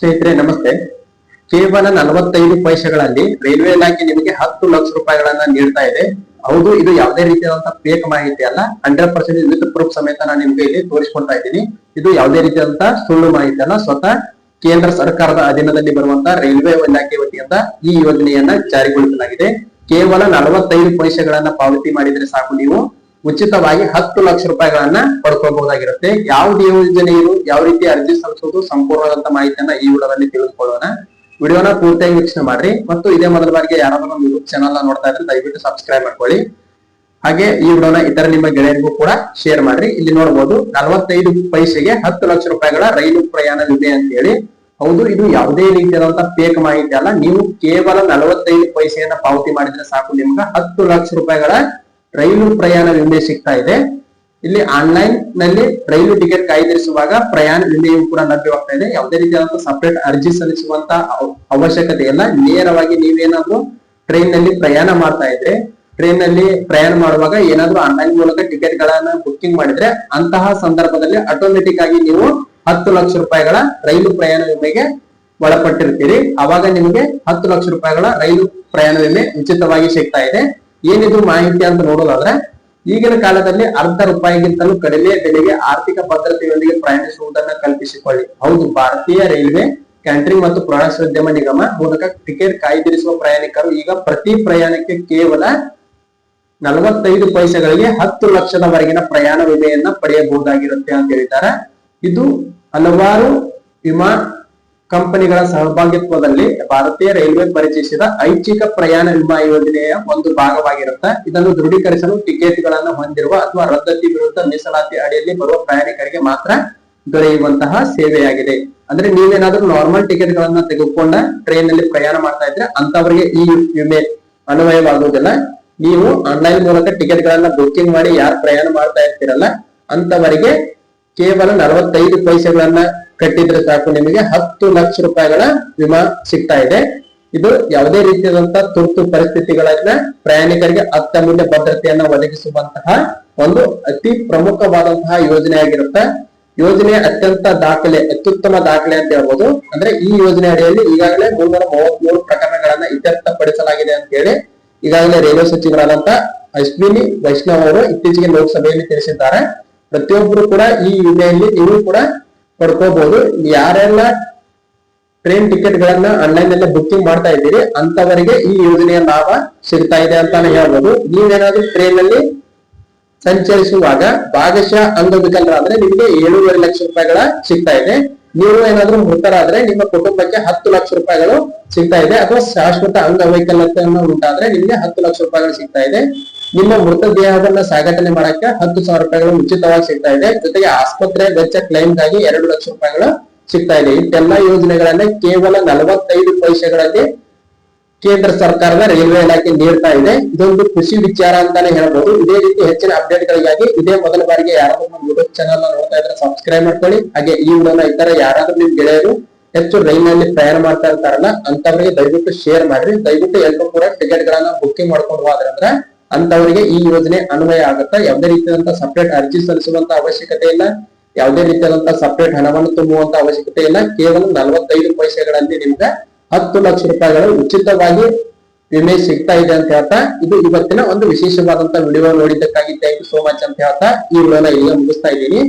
ಸ್ನೇಹಿತರೆ, ನಮಸ್ತೆ. ಕೇವಲ ನಲವತ್ತೈದು ಪೈಸೆಗಳಲ್ಲಿ ರೈಲ್ವೆ ಇಲಾಖೆ ನಿಮಗೆ ಹತ್ತು ಲಕ್ಷ ರೂಪಾಯಿಗಳನ್ನ ನೀಡ್ತಾ ಇದೆ. ಹೌದು, ಇದು ಯಾವುದೇ ರೀತಿಯಾದಂತಹ ಫೇಕ್ ಮಾಹಿತಿ ಅಲ್ಲ. ಹಂಡ್ರೆಡ್ ಪರ್ಸೆಂಟ್ ವಿತ್ ಪ್ರೂಫ್ ಸಮೇತ ನಾನು ನಿಮ್ಗೆ ಇಲ್ಲಿ ತೋರಿಸ್ಕೊಳ್ತಾ ಇದ್ದೀನಿ. ಇದು ಯಾವುದೇ ರೀತಿಯಾದಂತಹ ಸುಳ್ಳು ಮಾಹಿತಿ ಅಲ್ಲ. ಸ್ವತಃ ಕೇಂದ್ರ ಸರ್ಕಾರದ ಅಧೀನದಲ್ಲಿ ಬರುವಂತಹ ರೈಲ್ವೆ ಇಲಾಖೆ ವತಿಯಿಂದ ಈ ಯೋಜನೆಯನ್ನ ಜಾರಿಗೊಳಿಸಲಾಗಿದೆ. ಕೇವಲ ನಲವತ್ತೈದು ಪೈಸೆಗಳನ್ನ ಪಾವತಿ ಮಾಡಿದ್ರೆ ಸಾಕು ನೀವು. ಉಚಿತವಾಗಿ ಹತ್ತು ಲಕ್ಷ ರೂಪಾಯಿಗಳನ್ನ ಪಡ್ಕೋಬಹುದಾಗಿರುತ್ತೆ ಯಾವ್ದು ಯೋಜನೆ ಇದು? ಯಾವ ರೀತಿ ಅರ್ಜಿ ಸಲ್ಲಿಸೋದು? ಸಂಪೂರ್ಣವಾದಂತ ಮಾಹಿತಿಯನ್ನ ಈ ವಿಡಿಯೋದಲ್ಲಿ ತಿಳಿದುಕೊಳ್ಳೋಣ. ವಿಡಿಯೋನ ಪೂರ್ತಿಯಾಗಿ ವೀಕ್ಷಣೆ ಮಾಡ್ರಿ. ಮತ್ತು ಇದೇ ಮೊದಲ ಬಾರಿಗೆ ಯಾರಾದ್ರೂ ನಮ್ಮ ಯೂಟ್ಯೂಬ್ ಚಾನಲ್ ನೋಡ್ತಾ ಇದ್ರೆ ದಯವಿಟ್ಟು ಸಬ್ಸ್ಕ್ರೈಬ್ ಮಾಡ್ಕೊಳ್ಳಿ. ಹಾಗೆ ಈ ವಿಡಿಯೋನ ಇತರ ನಿಮ್ಮ ಗೆಳೆಯರಿಗೂ ಕೂಡ ಶೇರ್ ಮಾಡ್ರಿ. ಇಲ್ಲಿ ನೋಡಬಹುದು ನಲವತ್ತೈದು ಪೈಸೆಗೆ ಹತ್ತು ಲಕ್ಷ ರೂಪಾಯಿಗಳ ರೈಲು ಪ್ರಯಾಣ ವಿಮೆ ಅಂತ ಹೇಳಿ ಹೌದು, ಇದು ಯಾವುದೇ ರೀತಿಯಾದಂತಹ ಫೇಕ್ ಮಾಹಿತಿ ಅಲ್ಲ. ನೀವು ಕೇವಲ ನಲವತ್ತೈದು ಪೈಸೆಯನ್ನ ಪಾವತಿ ಮಾಡಿದ್ರೆ ಸಾಕು. ನಿಮ್ಗೆ ಹತ್ತು ಲಕ್ಷ ರೂಪಾಯಿಗಳ ರೈಲು ಪ್ರಯಾಣ ವಿಮೆ ಸಿಗ್ತಾ ಇದೆ. ಇಲ್ಲಿ ಆನ್ಲೈನ್ನಲ್ಲಿ ರೈಲು ಟಿಕೆಟ್ ಕಾಯ್ದಿರಿಸುವಾಗ ಪ್ರಯಾಣ ವಿಮೆಯು ಕೂಡ ಲಭ್ಯವಾಗ್ತಾ ಇದೆ. ಯಾವುದೇ ರೀತಿಯಾದಂತಹ ಸಪರೇಟ್ ಅರ್ಜಿ ಸಲ್ಲಿಸುವಂತ ಅವ- ಅವಶ್ಯಕತೆ ಇಲ್ಲ. ನೇರವಾಗಿ ನೀವೇನಾದ್ರೂ ಟ್ರೈನ್ನಲ್ಲಿ ಪ್ರಯಾಣ ಮಾಡ್ತಾ ಇದ್ರೆ ಟ್ರೈನ್ನಲ್ಲಿ ಪ್ರಯಾಣ ಮಾಡುವಾಗ ಏನಾದ್ರೂ ಆನ್ಲೈನ್ ಮೂಲಕ ಟಿಕೆಟ್ ಗಳನ್ನ ಬುಕ್ಕಿಂಗ್ ಮಾಡಿದ್ರೆ ಅಂತಹ ಸಂದರ್ಭದಲ್ಲಿ ಆಟೋಮೆಟಿಕ್ ಆಗಿ ನೀವು ಹತ್ತು ಲಕ್ಷ ರೂಪಾಯಿಗಳ ರೈಲು ಪ್ರಯಾಣ ವಿಮೆಗೆ ಒಳಪಟ್ಟಿರ್ತೀರಿ. ಅವಾಗ ನಿಮಗೆ ಹತ್ತು ಲಕ್ಷ ರೂಪಾಯಿಗಳ ರೈಲು ಪ್ರಯಾಣ ವಿಮೆ ಉಚಿತವಾಗಿ ಸಿಗ್ತಾ ಇದೆ. ಏನಿದು ಮಾಹಿತಿ ಅಂತ ನೋಡೋದಾದ್ರೆ ಈಗಿನ ಕಾಲದಲ್ಲಿ ಅರ್ಧ ರೂಪಾಯಿಗಿಂತಲೂ ಕಡಿಮೆ ಬೆಲೆಗೆ ಆರ್ಥಿಕ ಭದ್ರತೆಯೊಂದಿಗೆ ಪ್ರಯಾಣಿಸುವುದನ್ನು ಕಲ್ಪಿಸಿಕೊಳ್ಳಿ. ಹೌದು, ಭಾರತೀಯ ರೈಲ್ವೆ ಕ್ಯಾಂಟರಿಂಗ್ ಮತ್ತು ಪ್ರವಾಸೋದ್ಯಮ ನಿಗಮ ಮೂಲಕ ಟಿಕೆಟ್ ಕಾಯ್ದಿರಿಸುವ ಪ್ರಯಾಣಿಕರು ಈಗ ಪ್ರತಿ ಪ್ರಯಾಣಕ್ಕೆ ಕೇವಲ ನಲವತ್ತೈದು ಪೈಸೆಗಳಿಗೆ ಹತ್ತು ಲಕ್ಷದವರೆಗಿನ ಪ್ರಯಾಣ ವಿಮೆಯನ್ನ ಪಡೆಯಬಹುದಾಗಿರುತ್ತೆ ಅಂತ ಹೇಳಿದ್ದಾರೆ. ಇದು ಹಲವಾರು ವಿಮಾ ಕಂಪನಿಗಳ ಸಹಭಾಗಿತ್ವದಲ್ಲಿ ಭಾರತೀಯ ರೈಲ್ವೆ ಪರಿಚಯಿಸಿದ ಐಚ್ಛಿಕ ಪ್ರಯಾಣ ವಿಮಾ ಯೋಜನೆಯ ಒಂದು ಭಾಗವಾಗಿರುತ್ತೆ. ಇದನ್ನು ದೃಢೀಕರಿಸಲು ಟಿಕೆಟ್ಗಳನ್ನು ಹೊಂದಿರುವ ಅಥವಾ ರದ್ದತಿ ವಿರುದ್ಧ ಮೀಸಲಾತಿ ಅಡಿಯಲ್ಲಿ ಬರುವ ಪ್ರಯಾಣಿಕರಿಗೆ ಮಾತ್ರ ದೊರೆಯುವಂತಹ ಸೇವೆಯಾಗಿದೆ. ಅಂದ್ರೆ ನೀವೇನಾದ್ರೂ ನಾರ್ಮಲ್ ಟಿಕೆಟ್ ಗಳನ್ನ ತೆಗೆದುಕೊಂಡ ಟ್ರೈನ್ನಲ್ಲಿ ಪ್ರಯಾಣ ಮಾಡ್ತಾ ಇದ್ರೆ ಅಂತವರಿಗೆ ಈ ವಿಮೆ ಅನ್ವಯವಾಗುವುದಿಲ್ಲ. ನೀವು ಆನ್ಲೈನ್ ಮೂಲಕ ಟಿಕೆಟ್ ಗಳನ್ನ ಬುಕ್ಕಿಂಗ್ ಮಾಡಿ ಯಾರು ಪ್ರಯಾಣ ಮಾಡ್ತಾ ಇರ್ತೀರಲ್ಲ ಅಂತವರಿಗೆ ಕೇವಲ ನಲವತ್ತೈದು ಪೈಸೆಗಳನ್ನ ಕಟ್ಟಿದ್ರೆ ಸಾಕು ನಿಮಗೆ ಹತ್ತು ಲಕ್ಷ ರೂಪಾಯಿಗಳ ವಿಮಾ ಸಿಗ್ತಾ ಇದೆ. ಇದು ಯಾವುದೇ ರೀತಿಯಾದಂತಹ ತುರ್ತು ಪರಿಸ್ಥಿತಿಗಳನ್ನ ಪ್ರಯಾಣಿಕರಿಗೆ ಅತ್ಯಮೂಲ್ಯ ಭದ್ರತೆಯನ್ನ ಒದಗಿಸುವಂತಹ ಒಂದು ಅತಿ ಪ್ರಮುಖವಾದಂತಹ ಯೋಜನೆ ಆಗಿರುತ್ತೆ. ಯೋಜನೆ ಅತ್ಯಂತ ದಾಖಲೆ, ಅತ್ಯುತ್ತಮ ದಾಖಲೆ ಅಂತ ಹೇಳ್ಬೋದು. ಅಂದ್ರೆ ಈ ಯೋಜನೆ ಅಡಿಯಲ್ಲಿ ಈಗಾಗಲೇ ಮುನ್ನೂರ ಮೂವತ್ಮೂರು ಪ್ರಕರಣಗಳನ್ನ ಇತ್ಯರ್ಥಪಡಿಸಲಾಗಿದೆ ಅಂತ ಹೇಳಿ ಈಗಾಗಲೇ ರೈಲ್ವೆ ಸಚಿವರಾದಂತ ಅಶ್ವಿನಿ ವೈಷ್ಣವ್ ಅವರು ಇತ್ತೀಚೆಗೆ ಲೋಕಸಭೆಯಲ್ಲಿ ತಿಳಿಸಿದ್ದಾರೆ. ಪ್ರತಿಯೊಬ್ಬರು ಕೂಡ ಈ ವಿಮೆಯಲ್ಲಿ, ನೀವು ಕೂಡ ಪಡ್ಕೋಬಹುದು ಯಾರೆಲ್ಲ ಟ್ರೈನ್ ಟಿಕೆಟ್ ಗಳನ್ನ ಆನ್ಲೈನ್ನಲ್ಲಿ ಬುಕ್ಕಿಂಗ್ ಮಾಡ್ತಾ ಇದ್ದೀರಿ, ಅಂತವರಿಗೆ ಈ ಯೋಜನೆಯ ಲಾಭ ಸಿಗ್ತಾ ಇದೆ ಅಂತಾನೆ ಹೇಳ್ಬೋದು. ನೀವೇನಾದ್ರೂ ಟ್ರೈನ್ ಅಲ್ಲಿ ಸಂಚರಿಸುವಾಗ ಭಾಗಶಃ ಅಂಗವಿಕಲರಾದ್ರೆ ನಿಮಗೆ ಏಳೂವರೆ ಲಕ್ಷ ರೂಪಾಯಿಗಳ ಸಿಗ್ತಾ ಇದೆ. ನೀವು ಏನಾದ್ರೂ ಮೃತರಾದ್ರೆ ನಿಮ್ಮ ಕುಟುಂಬಕ್ಕೆ ಹತ್ತು ಲಕ್ಷ ರೂಪಾಯಿಗಳು ಸಿಗ್ತಾ ಇದೆ. ಅಥವಾ ಶಾಶ್ವತ ಅಂಗವೈಕಲ್ಯತೆಯನ್ನು ಉಂಟಾದ್ರೆ ನಿಮಗೆ ಹತ್ತು ಲಕ್ಷ ರೂಪಾಯಿಗಳು ಸಿಗ್ತಾ ಇದೆ. ನಿಮ್ಮ ಮೃತದೇಹವನ್ನ ದೇಹವನ್ನ ಸಾಗಣೆ ಮಾಡಕ್ಕೆ ಹತ್ತು ಸಾವಿರ ರೂಪಾಯಿಗಳು ಉಚಿತವಾಗಿ ಸಿಗ್ತಾ ಇದೆ. ಜೊತೆಗೆ ಆಸ್ಪತ್ರೆ ವೆಚ್ಚ ಕ್ಲೈಮ್ಗಾಗಿ ಎರಡು ಲಕ್ಷ ರೂಪಾಯಿಗಳು ಸಿಗ್ತಾ ಇದೆ. ಇಷ್ಟೆಲ್ಲಾ ಯೋಜನೆಗಳನ್ನ ಕೇವಲ ನಲವತ್ತೈದು ಪೈಸೆಗಳಲ್ಲಿ ಕೇಂದ್ರ ಸರ್ಕಾರದ ರೈಲ್ವೆ ಇಲಾಖೆ ನೀಡ್ತಾ ಇದೆ. ಇದೊಂದು ಖುಷಿ ವಿಚಾರ ಅಂತಾನೆ ಹೇಳ್ಬೋದು. ಇದೇ ರೀತಿ ಹೆಚ್ಚಿನ ಅಪ್ಡೇಟ್ ಗಳಿಗಾಗಿ ಇದೇ ಮೊದಲ ಬಾರಿಗೆ ಯಾರಾದ್ರೂ ನಮ್ಮ ಯೂಟ್ಯೂಬ್ ಚಾನಲ್ ನೋಡ್ತಾ ಇದ್ರೆ ಸಬ್ಸ್ಕ್ರೈಬ್ ಮಾಡ್ಕೊಳ್ಳಿ. ಹಾಗೆ ಈ ವಿಡಿಯೋನ ಇತರ ಯಾರಾದ್ರೂ ನಿಮ್ ಗೆಳೆಯರು ಹೆಚ್ಚು ರೈಲ್ನಲ್ಲಿ ಪ್ರಯಾಣ ಮಾಡ್ತಾ ಇರ್ತಾರಲ್ಲ, ಅಂತವರಿಗೆ ದಯವಿಟ್ಟು ಶೇರ್ ಮಾಡ್ರಿ. ದಯವಿಟ್ಟು ಎಲ್ಲರೂ ಕೂಡ ಟಿಕೆಟ್ ಗಳನ್ನ ಬುಕ್ಕಿಂಗ್ ಮಾಡ್ಕೊಂಡು ಹೋದ್ರಂದ್ರೆ ಅಂತವರಿಗೆ ಈ ಯೋಜನೆ ಅನ್ವಯ ಆಗುತ್ತೆ. ಯಾವುದೇ ರೀತಿಯಾದಂತ ಸಪರೇಟ್ ಅರ್ಜಿ ಸಲ್ಲಿಸುವಂತ ಅವಶ್ಯಕತೆ ಇಲ್ಲ. ಯಾವುದೇ ರೀತಿಯಾದಂತ ಸಪರೇಟ್ ಹಣವನ್ನು ತುಂಬುವಂತ ಅವಶ್ಯಕತೆ ಇಲ್ಲ. ಕೇವಲ ನಲವತ್ತೈದು ಪೈಸೆಗಳಲ್ಲಿ ನಿಮ್ಗೆ ಹತ್ತು ಲಕ್ಷ ರೂಪಾಯಿಗಳು ಉಚಿತವಾಗಿ ವಿಮೆ ಸಿಗ್ತಾ ಇದೆ ಅಂತ ಹೇಳ್ತಾ, ಇದು ಇವತ್ತಿನ ಒಂದು ವಿಶೇಷವಾದಂತ ವಿಡಿಯೋ ನೋಡಿದ್ದಕ್ಕಾಗಿ ಥ್ಯಾಂಕ್ ಯು ಸೋ ಮಚ್ ಅಂತ ಹೇಳ್ತಾ, ಈ ವಿಡಿಯೋನ ಮುಗಿಸ್ತಾ ಇದ್ದೀನಿ.